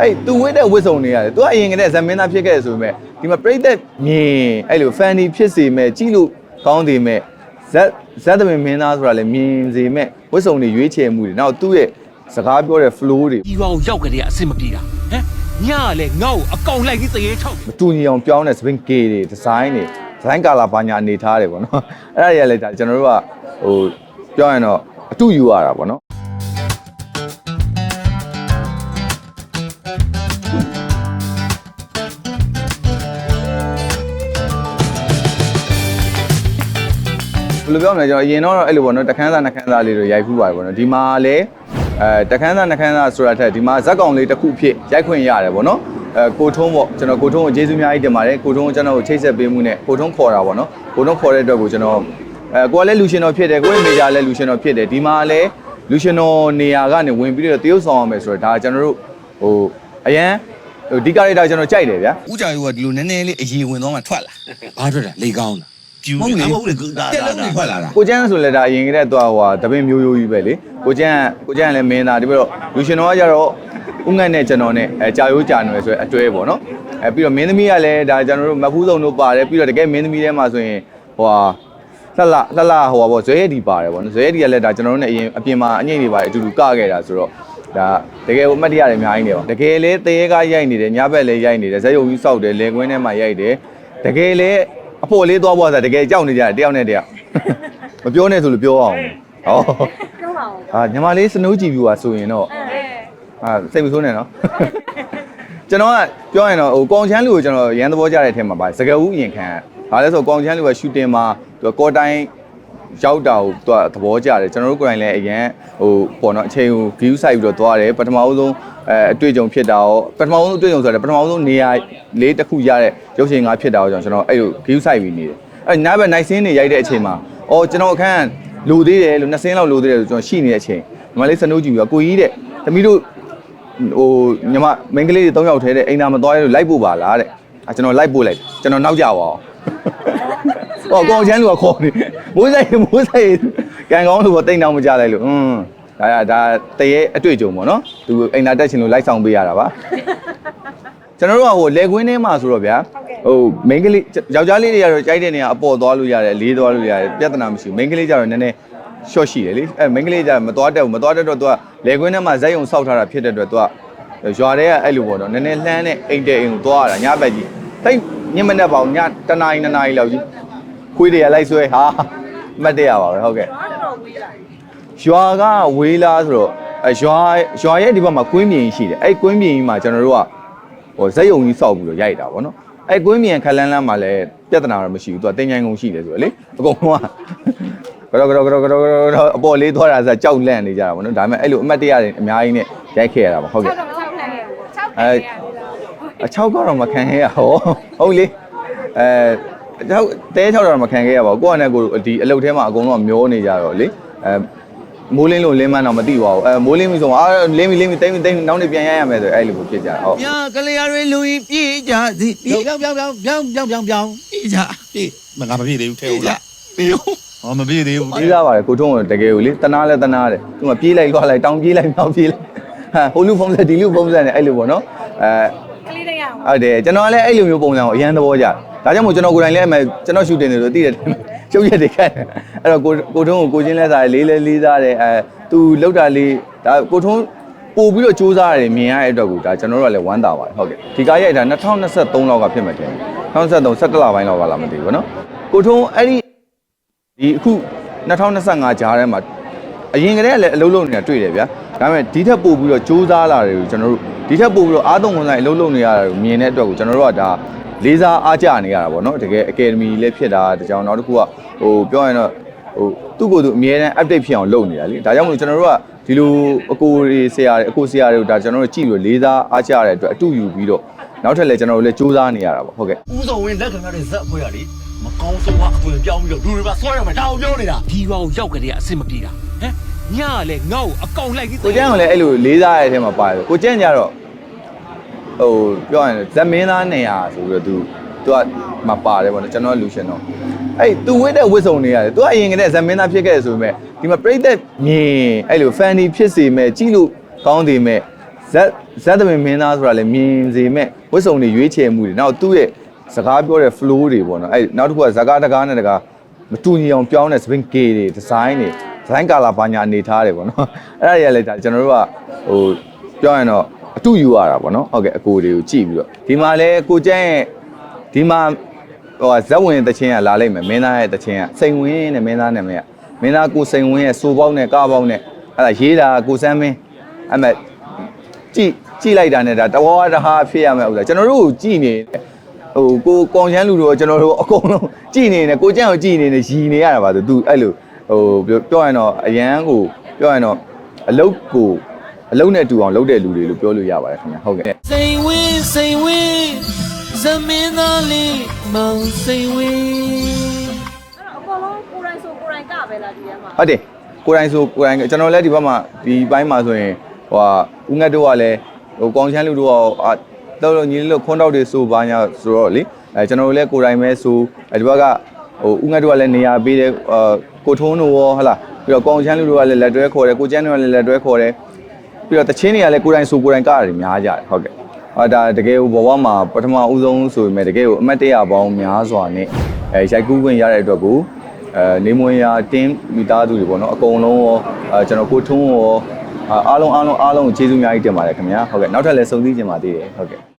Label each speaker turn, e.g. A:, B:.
A: အဲ့သူဝတ်တဲ့ဝတ်စုံတွေရတယ်သူကအရင်ကတည်းကဇမင်းသားဖြစ်ခဲ့တယ်ဆိုပေမဲ့ဒီမှာပြိသက်မြင်အဲ့လို fan ဖြစ်စေမဲ့ကြည့်လို့ကောင်းစေမဲ့ဇက်ဇက်သမင်မင်းသားဆိုတာလည်းမြင်စေမဲ့ဝတ်စုံတွေရွေးချယ်မှုတွေနောက်သူ့ရဲ့စကားပြောတဲ့ flow တွေ
B: ဒီကောင်ရောက်ကြတဲ့အဆင်မပြေတာဟမ်ညကလည်းငါ့ကိုအကောင်လိုက်ကြီးတရေထောက်
A: မတူညီအောင်ပြောင်းတဲ့ spin K တွေ design တွေ design color ဘာညာအနေထားတယ်ပေါ့နော်အဲ့ဒါတွေကလည်းဒါကျွန်တော်တို့ကဟိုပြောရင်တော့အတူယူရတာပေါ့နော် ဘယ်လိုပြောမလဲကျွန်တော်အရင်တော့အဲ့လိုပေါ့နော်တခန်းစားနှခန်းစားလေးတွေရိုက်ဖူးပါတယ်ပေါ့နော်ဒီမှာလည်းအဲတခန်းစားနှခန်းစားဆိုတာထက်ဒီမှာဇက်ကောင်လေးတစ်ခုဖြစ်ရိုက်ခွင့်ရတယ်ပေါ့နော်အဲကိုထုံးပေါ့ကျွန်တော်ကိုထုံးကိုကျေးဇူးအများကြီးတင်ပါတယ်ကိုထုံးကိုကျွန်တော်ကိုချိတ်ဆက်ပေးမှုနဲ့ကိုထုံးခေါ်တာပေါ့နော်ကိုထုံးခေါ်တဲ့အတွက်ကိုကျွန်တော်အဲကိုကလည်းလူရှင်တော်ဖြစ်တယ်ကိုရဲ့မေဂျာလည်းလူရှင်တော်ဖြစ်တယ်ဒီမှာလည်းလူရှင်တော်နေရာကနေဝင်ပြီးတော့တရုပ်ဆောင်အောင်မယ်ဆိုတော့ဒါကျွန်တော်တို့ဟိုအရန်ဟိုဒီကာရက်တာကျွန်တော်ကြိုက်တယ်ဗျာ
C: ဦးကြရိုးကဒီလိုနည်းနည်းလေးအရေးဝင်သွားမှထွက်လာ
B: ဘာထွက်တာလေကောင်းလား ပြူ
C: မဟုတ်လေ
B: မဟုတ်လေဒါ
C: တက်
B: ဒါ
C: လုံးတွေထွက်လာတာ
A: ကိုကျန်းဆိုလည်းဒါအရင်ကတည်းကသွားဟိုဟာတပင်းမျိုးရိုးကြီးပဲလေကိုကျန်းကိုကျန်းလည်းမင်းသားဒီပြီးတော့လူရှင်တော်ကကြတော့ဥငတ်နဲ့ကျွန်တော်နဲ့အဲကြာရိုးကြာနွယ်ဆိုရယ်အတွဲပေါ့နော်အဲပြီးတော့မင်းသမီးကလည်းဒါကျွန်တော်တို့မဖူးစုံတို့ပါတယ်ပြီးတော့တကယ်မင်းသမီးထဲမှာဆိုရင်ဟိုဟာလှလှလှလှဟိုဟာပေါ့ဇွဲရည်ဒီပါတယ်ပေါ့နော်ဇွဲရည်ဒီကလည်းဒါကျွန်တော်တို့နဲ့အရင်အပြင်မှာအငိမ့်တွေပါတယ်အတူတူကခဲ့တာဆိုတော့ဒါတကယ်အမှတ်တရတွေအများကြီးနေပါတကယ်လေတရေကရိုက်နေတယ်ညဘက်လည်းရိုက်နေတယ်ဇက်ယုံကြီးစောက်တယ်လေကွင်းထဲမှာရိုက်တယ်တကယ်လေ အဖို့လေးသွားပေါ်တာတကယ်ကြောက်နေကြတယ်တယောက်နဲ့တယောက်မပြောနဲ့ဆိုလို့ပြောအောင်ဟော
D: ပြောပါဦး
A: အာညီမလေးစနိုးကြည့်ပြူပါဆိုရင်တော့
D: အဲ
A: အာစိတ်မဆိုးနဲ့နော်ကျွန်တော်ကပြောရင်တော့ဟိုကောင်ချမ်းလူကိုကျွန်တော်ရန်သဘောကြတဲ့အထက်မှာပါစကယ်ဦးအရင်ခံဘာလဲဆိုကောင်ချမ်းလူကရှူတင်မှာသူကောတိုင်း ရောက်တာကိုသူကသဘောကျတယ်ကျွန်တော်တို့ကိုယ်တိုင်လည်းအရင်ဟိုပေါ့နော်အချိန်ကို view ဆိုင်ပြီးတော့သွားတယ်ပထမဦးဆုံးအဲအတွေ့အကြုံဖြစ်တာရောပထမဦးဆုံးအတွေ့အကြုံဆိုတော့ပထမဦးဆုံးနေရာလေးတစ်ခုရတဲ့ရုပ်ရှင်ကားဖြစ်တာရောကျွန်တော်အဲ့လို view ဆိုင်ပြီးနေတယ်အဲ့နားဘက်နိုင်စင်းနေရိုက်တဲ့အချိန်မှာအော်ကျွန်တော်အခန်းလူသေးတယ်လို့နှစ်စင်းလောက်လူသေးတယ်လို့ကျွန်တော်ရှိနေတဲ့အချိန်ညီမလေးစနိုးကြည့်ပြီးတော့ကိုကြီးတဲ့သမီးတို့ဟိုညီမမိန်းကလေးတွေ၃ယောက်ထဲတဲ့အိမ်သာမသွားရလို့လိုက်ပို့ပါလားတဲ့အဲကျွန်တော်လိုက်ပို့လိုက်ကျွန်တော်နောက်ကြပါအောင် ဟောကောင်ချမ်းလူကခေါ်နေမိုးဆိုင်မိုးဆိုင်ကန်ကောင်းလူကတိတ်တောင်မကြလိုက်လို့อืมဒါကဒါတရေအတွေ့အကြုံပေါ့နော်သူအိမ်သာတက်ချင်လို့လိုက်ဆောင်ပေးရတာပါကျွန်တော်တို့ကဟိုလေကွင်းထဲမှာဆိုတော့ဗျာဟိုမိန်းကလေးယောက်ျားလေးတွေကတော့ကြိုက်တဲ့နေရာအပေါ်သွားလို့ရတယ်လေးသွားလို့ရတယ်ပြဿနာမရှိဘူးမိန်းကလေးကျတော့နည်းနည်းရှော့ရှိတယ်လေအဲမိန်းကလေးကျမသွားတတ်ဘူးမသွားတတ်တော့သူကလေကွင်းထဲမှာဇက်ယုံဆောက်ထားတာဖြစ်တဲ့အတွက်သူကရွာထဲကအဲ့လိုပေါ့နော်နည်းနည်းလှမ်းတဲ့အိမ်တဲ့အိမ်ကိုသွားရတာညဘက်ကြီးတိတ်ညမနဲ့ပေါ့ညတနာရီနှစ်နာရီလောက်ကြီး ခွေးတွေကလိုက်ဆွဲဟာမှတ်တရပါပဲဟုတ်ကဲ့
D: တော့တော့ဝေးလာ
A: ရွာကဝေးလားဆိုတော့အဲရွာရွာရဲ့ဒီဘက်မှာကွင်းပြင်ကြီးရှိတယ်အဲ့ကွင်းပြင်ကြီးမှာကျွန်တော်တို့ကဟိုဇက်ယုံကြီးဆောက်ပြီးတော့ရိုက်တာပေါ့နော်အဲ့ကွင်းပြင်ခက်လန်းလန်းမှာလည်းပြဿနာတော့မရှိဘူးသူကတင်ញိုင်ကုန်ရှိတယ်ဆိုတော့လေအကုန်လုံးကကတော့ကတော့ကတော့ကတော့ကတော့အပေါ်လေးသွားတာဆိုကြောက်လန့်နေကြတာပေါ့နော်ဒါပေမဲ့အဲ့လိုအမှတ်တရတွေအများကြီးနဲ့ရိုက်ခဲ့ရတာပေါ့ဟုတ်ကဲ့
D: 6တော့6နိုင်ရဘူး6
A: အဲအချောက်ကတော့မခံခဲ့ရဟောဟုတ်လေအဲ ချောက်တဲချောက်တော့မခံခဲ့ရပါဘူးကိုကနဲ့ကိုဒီအလုတ်ထဲမှာအကုန်လုံးကမျောနေကြတော့လေအဲမိုးလင်းလို့လင်းမန်းတော့မသိပါဘူးအဲမိုးလင်းပြီဆိုတော့အာလင်းပြီလင်းပြီတိမ့်ပြီတိမ့်ပြီနောက်နေ့ပြန်ရရမယ်ဆိုအဲ့လိုကိုဖြစ်ကြတာဟုတ်
C: ညာကလေးရတွေလူကြီးပြေးကြစီပြေးပြောင်းပြောင်းပြောင်းပြောင်းပြောင်းပြောင်းပြောင်းပြေးကြပြေး
E: မငါမပြည့်သေးဘူးထဲ
C: ပြေး
E: ဦး
C: ကြ
E: လား
C: ပြေးဦး
E: ဟောမပြည့်သေးဘူး
A: ကြီးစားပါတယ်ကိုထုံးကတကယ်ကိုလေတနာလဲတနာတယ်သူကပြေးလိုက်လွှားလိုက်တောင်းပြေးလိုက်မြောက်ပြေးလိုက်ဟာဟိုလူဖုံးဆက်ဒီလူဖုံးဆက်နေအဲ့လိုပေါ့နော်အဲ
D: ကလေးတွေရအောင်
A: ဟုတ်တယ်ကျွန်တော်ကလည်းအဲ့လိုမျိုးပုံစံကိုအရန်သဘောကျတယ် ဒါကြောင့်မို့ကျွန်တော်ကိုယ်တိုင်လည်းအမှကျွန်တော်ရှူတင်နေလို့သိတယ်ကျုပ်ရက်တွေခက်တယ်အဲ့တော့ကိုကိုထုံးကိုကိုချင်းလဲစားတယ်လေးလဲလေးစားတယ်အဲသူလောက်တာလေးဒါကိုထုံးပို့ပြီးတော့စူးစမ်းရတယ်မြင်ရတဲ့အတွက်ကိုဒါကျွန်တော်တို့ကလည်းဝမ်းသာပါတယ်ဟုတ်ကဲ့ဒီကားရိုက်တာ2023လောက်ကဖြစ်မှတင်2023 17လပိုင်းလောက်ကလာမသိဘူးเนาะကိုထုံးအဲ့ဒီဒီအခု2025ဂျားထဲမှာအရင်ကတည်းကလည်းအလုပ်လုပ်နေတာတွေ့တယ်ဗျာဒါပေမဲ့ဒီထက်ပို့ပြီးတော့စူးစမ်းလာတယ်ကိုကျွန်တော်တို့ဒီထက်ပို့ပြီးတော့အားသုံးဝန်ဆိုင်အလုပ်လုပ်နေရတာကိုမြင်တဲ့အတွက်ကိုကျွန်တော်တို့ကဒါ လေးစားအားကျနေရတာပေါ့နော်တကယ်အကယ်ဒမီလည်းဖြစ်တာဒါကြောင့်နောက်တစ်ခုကဟိုပြောရရင်တော့ဟိုသူ့ကိုယ်သူအမြဲတမ်း update ဖြစ်အောင်လုပ်နေတာလေဒါကြောင့်မလို့ကျွန်တော်တို့ကဒီလိုအကိုတွေဆရာတွေအကိုဆရာတွေကိုဒါကျွန်တော်တို့ကြည့်ပြီးလေးစားအားကျရတဲ့အတွက်အတူယူပြီးတော့နောက်ထပ်လည်းကျွန်တော်တို့လည်းစူးစမ်းနေရတာပေါ့ဟုတ်ကဲ့
B: ဦးစုံဝင်လက်ခံရတဲ့ဇက်အဖွဲ့ကလေမကောင်းဆုံးကအသွင်ပြောင်းပြီးတော့လူတွေကဆွဲရမယ်ဒါကိုပြောနေတာဒီရွာကိုရောက်ကြတဲ့အဆင်မပြေတာဟမ်ညကလည်းငါ့ကိုအကောင်လိုက်ပြီး
A: ကိုကျန်းကလည်းအဲ့လိုလေးစားရတဲ့အထဲမှာပါတယ်ကိုကျန်းကြတော့ ဟိုပြောရရင်ဇက်မင်းသားနေရဆိုပြီးတော့သူသူကမပါတယ်ဗောနော်ကျွန်တော်လူရှင်တော့အဲ့သူဝစ်တဲ့ဝစ်စုံတွေရတယ်သူကအရင်ကတည်းကဇက်မင်းသားဖြစ်ခဲ့ဆိုပေမဲ့ဒီမှာပြိသက်မြင်အဲ့လို fanny ဖြစ်စေမဲ့ကြည့်လို့ကောင်းစေမဲ့ဇက်ဇက်သမင်မင်းသားဆိုတာလည်းမြင်စေမဲ့ဝစ်စုံတွေရွေးချယ်မှုတွေနောက်သူ့ရဲ့စကားပြောတဲ့ flow တွေဗောနော်အဲ့နောက်တစ်ခုကဇကားတကားနဲ့တကားမတူညီအောင်ပြောင်းတဲ့စပင်ကေတွေ design တွေ design color ဘာညာအနေထားတယ်ဗောနော်အဲ့ဒါတွေလည်းဒါကျွန်တော်တို့ကဟိုပြောရရင်တော့ အတူယူရတာပေါ့နော်ဟုတ်ကဲ့အကိုတွေကိုကြည့်ပြီးတော့ဒီမှာလဲကိုကျန်းရဲ့ဒီမှာဟိုဇက်ဝင်တချင်းကလာလိုက်မယ်မင်းသားရဲ့တချင်းကစိန်ဝင်းနဲ့မင်းသားနာမည်ကမင်းသားကိုစိန်ဝင်းရဲ့စိုးပေါက်နဲ့ကပေါက်နဲ့အဲ့ဒါရေးတာကိုစမ်းမင်းအဲ့မဲ့ကြည့်ကြည့်လိုက်တာနဲ့ဒါတဝါတဟာဖြစ်ရမယ်ဥစ္စာကျွန်တော်တို့ကိုကြည့်နေဟိုကိုကောင်ချမ်းလူတို့ကျွန်တော်တို့အကုန်လုံးကြည့်နေတယ်ကိုကျန်းကိုကြည့်နေတယ်ရီနေရတာပါသူသူအဲ့လိုဟိုပြောပြောရင်တော့အရန်ကိုပြောရင်တော့အလုတ်ကို အလုတ်နဲ့တူအောင်လုပ်တဲ့လူတွေလို့ပြောလို့ရပါတယ်ခင်ဗျာဟုတ်ကဲ့
C: စိန်ဝင်းစိန်ဝင်းဇမင်းသားလေးမောင်စိန်ဝင်း
D: အဲ့တော့အကုန်လုံးကိုယ်တိုင်ဆိုကိုယ်တိုင်ကပဲလားဒီထဲမှာ
A: ဟုတ်တယ်ကိုယ်တိုင်ဆိုကိုယ်တိုင်ကျွန်တော်လည်းဒီဘက်မှာဒီဘိုင်းမှာဆိုရင်ဟိုဟာဦးငတ်တို့ကလည်းဟိုကောင်ချမ်းလူတို့ကအာတော့လို့ညီလေးလို့ခွန်းတောက်တွေဆိုပါညာဆိုတော့လေအဲကျွန်တော်တို့လည်းကိုယ်တိုင်ပဲဆိုအဲဒီဘက်ကဟိုဦးငတ်တို့ကလည်းနေရာပေးတယ်အာကိုထုံးတို့ရောဟဟလားပြီးတော့ကောင်ချမ်းလူတို့ကလည်းလက်တွဲခေါ်တယ်ကိုကျန်းတို့ကလည်းလက်တွဲခေါ်တယ် ပြီးတော့တချင်းတွေကလည်းကိုယ်တိုင်ဆိုကိုယ်တိုင်ကရတယ်များကြတယ်ဟုတ်ကဲ့အာဒါတကယ်ဘဝမှာပထမဦးဆုံးဆိုပေမဲ့တကယ်ကိုအမတ်တရပေါင်းများစွာနဲ့အဲရိုက်ကူးခွင့်ရတဲ့အတွက်ကိုအဲနေမွေရာတင်းမိသားစုတွေပေါ့နော်အကုန်လုံးရောအဲကျွန်တော်ကိုထွန်းရောအာအားလုံးအားလုံးအားလုံးကိုကျေးဇူးအများကြီးတင်ပါတယ်ခင်ဗျာဟုတ်ကဲ့နောက်ထပ်လည်းစုံစည်းကြပါသေးတယ်ဟုတ်ကဲ့